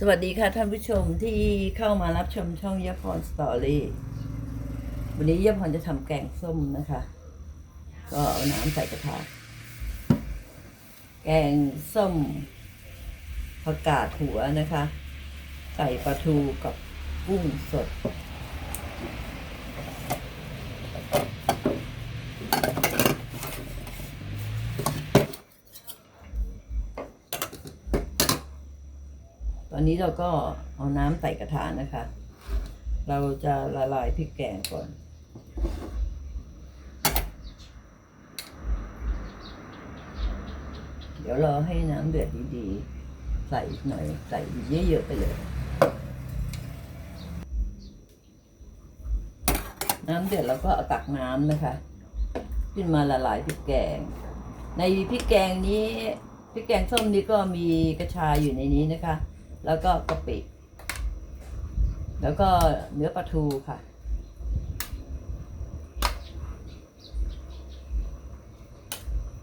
สวัสดีค่ะท่านผู้ชมที่เข้ามารับชมช่องยาพรสตอรี่วันนี้ยาพรจะทำแกงส้มนะคะ ก็เอาน้ำใส่กระทะแกงส้มผักกาดหัวนะคะ ใส่ปลาทูกับกุ้งสด ตอนนี้ เราก็เอาน้ำใส่กระทะนะคะ เราจะละลายพริกแกงก่อนเดี๋ยวรอให้น้ำเดือดดีๆ ใส่หน่อยใส่เยอะๆไปเลย น้ำเดือดแล้วก็เอาตักน้ำนะคะ ขึ้นมาละลายพริกแกง ในพริกแกงนี้พริกแกงส้มนี้ก็มีกระชายอยู่ในนี้นะคะ แล้วก็กะปิ แล้วก็เนื้อปลาทูค่ะ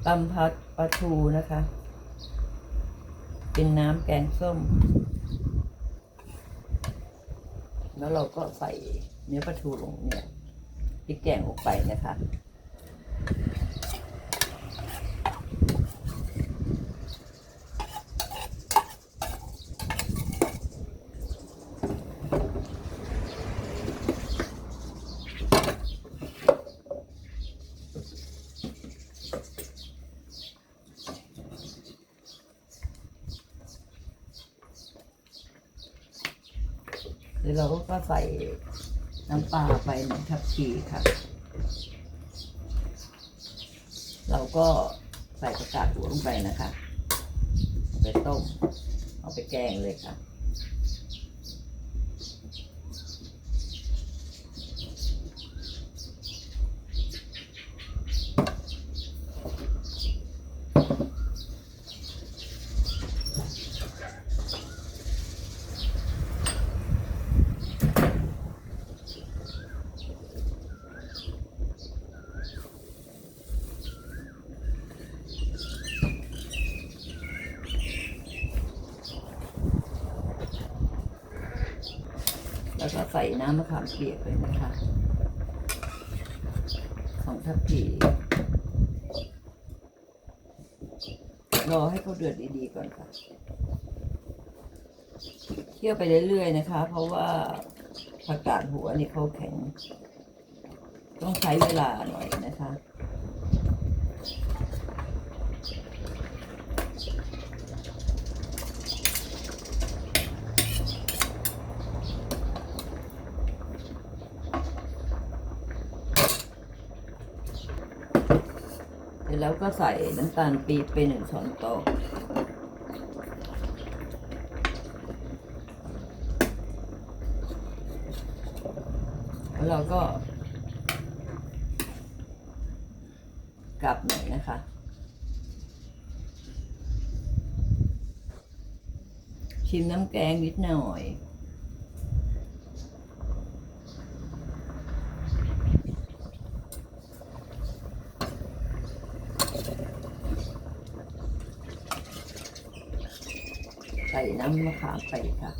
ตำพัดปลาทูนะคะ เป็นน้ำแกงส้ม แล้วเราก็ใส่เนื้อปลาทูลงเนี่ยพริกแกงออกไปนะคะ ก็ใส่น้ำปลาไปหนึ่งทัพพีค่ะ เราก็ใส่ประกาศหัวลงไปนะคะ ไปต้ม เอาไปแกงเลยค่ะ ใส่น้ำมะขามเปียกเลยนะคะสองทัพพีรอให้เขาเดือดดีๆก่อนค่ะ เคี่ยวไปเรื่อยๆนะคะ เพราะว่าผักกาดหัวนี่เขาแข็ง ต้องใช้เวลาหน่อยนะคะ ร็จแล้วก็ใส่น้ำตาลปี๊บไปหนึ่งช้อนโต๊ะแล้วเราก็ กลับหน่อยนะคะ ชิมน้ำแกงนิดหน่อย ใส่น้ำมะขามไปค่ะ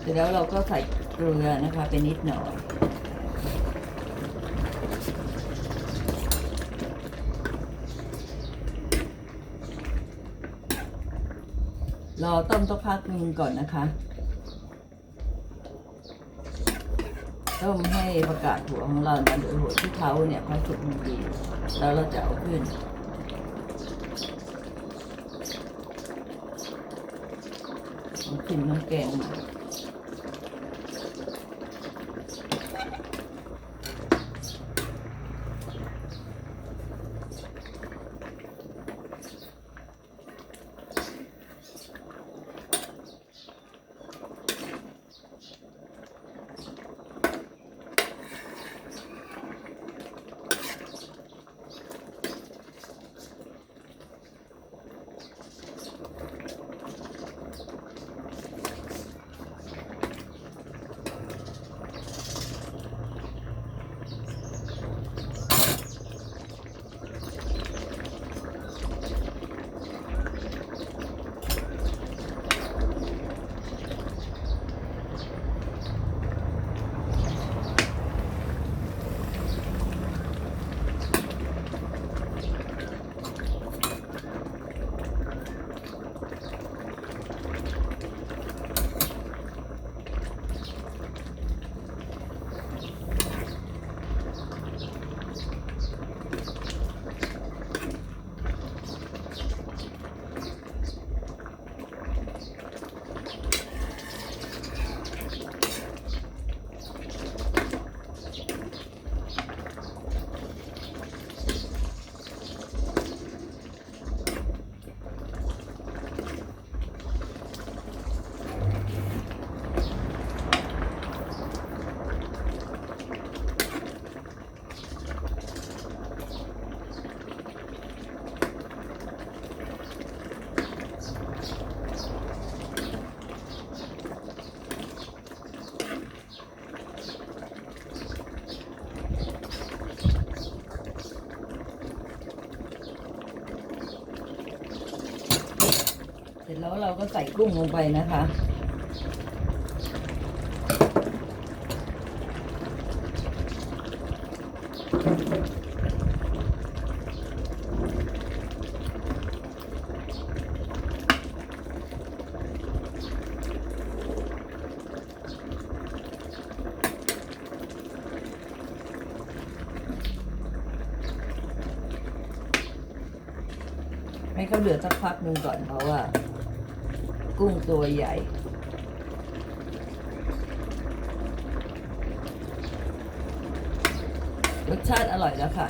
เสร็จแล้วเราก็ใส่เกลือนะคะไปนิดหน่อย รอต้มสักพักหนึงก่อนนะคะ ต้มให้ประกาศหัวของเรานะหรือหัวที่เขาเนี่ยเขาสุกดีแล้วเราจะเอาขึ้นเอาขึ้นน้ำแกงมา แล้วเราก็ใส่กุ้งลงไปนะคะ ให้เขาเดือดสักพักหนึ่งก่อนเพราะว่า กุ้งตัวใหญ่รสชาติอร่อยแล้วค่ะ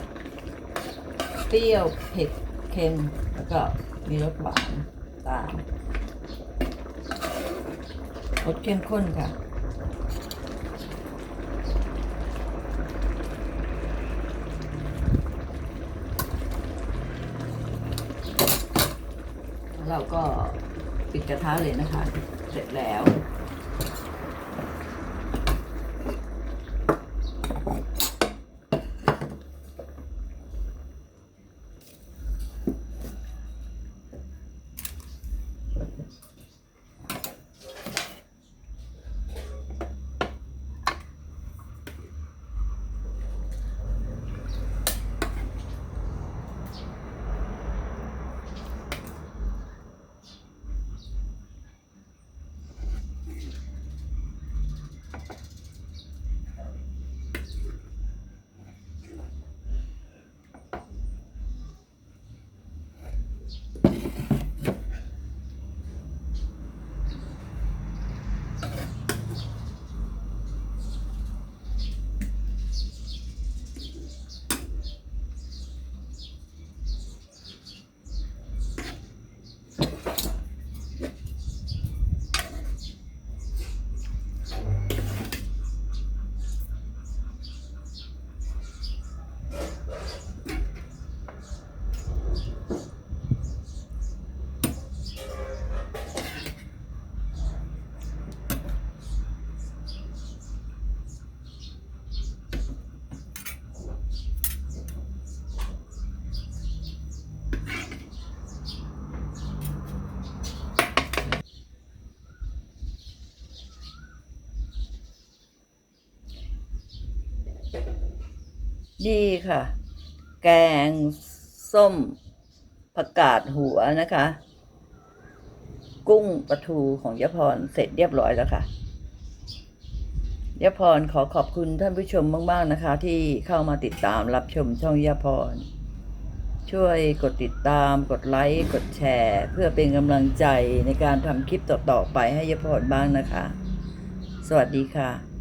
เปรี้ยว เผ็ด เค็ม แล้วก็มีรสหวานตามรสเข้มข้นค่ะ เราก็ ปิดกระทะเลยนะคะ เสร็จแล้ว นี่ค่ะ แกงส้มผักกาดหัวนะคะ กุ้งปลาทูของยพรเสร็จเรียบร้อยแล้วค่ะยพรขอขอบคุณท่านผู้ชมมากๆนะคะ ที่เข้ามาติดตามรับชมช่องยพร ช่วยกดติดตามกดไลค์กดแชร์ เพื่อเป็นกำลังใจในการทำคลิปต่อๆไปให้ยพรบ้างนะคะ สวัสดีค่ะ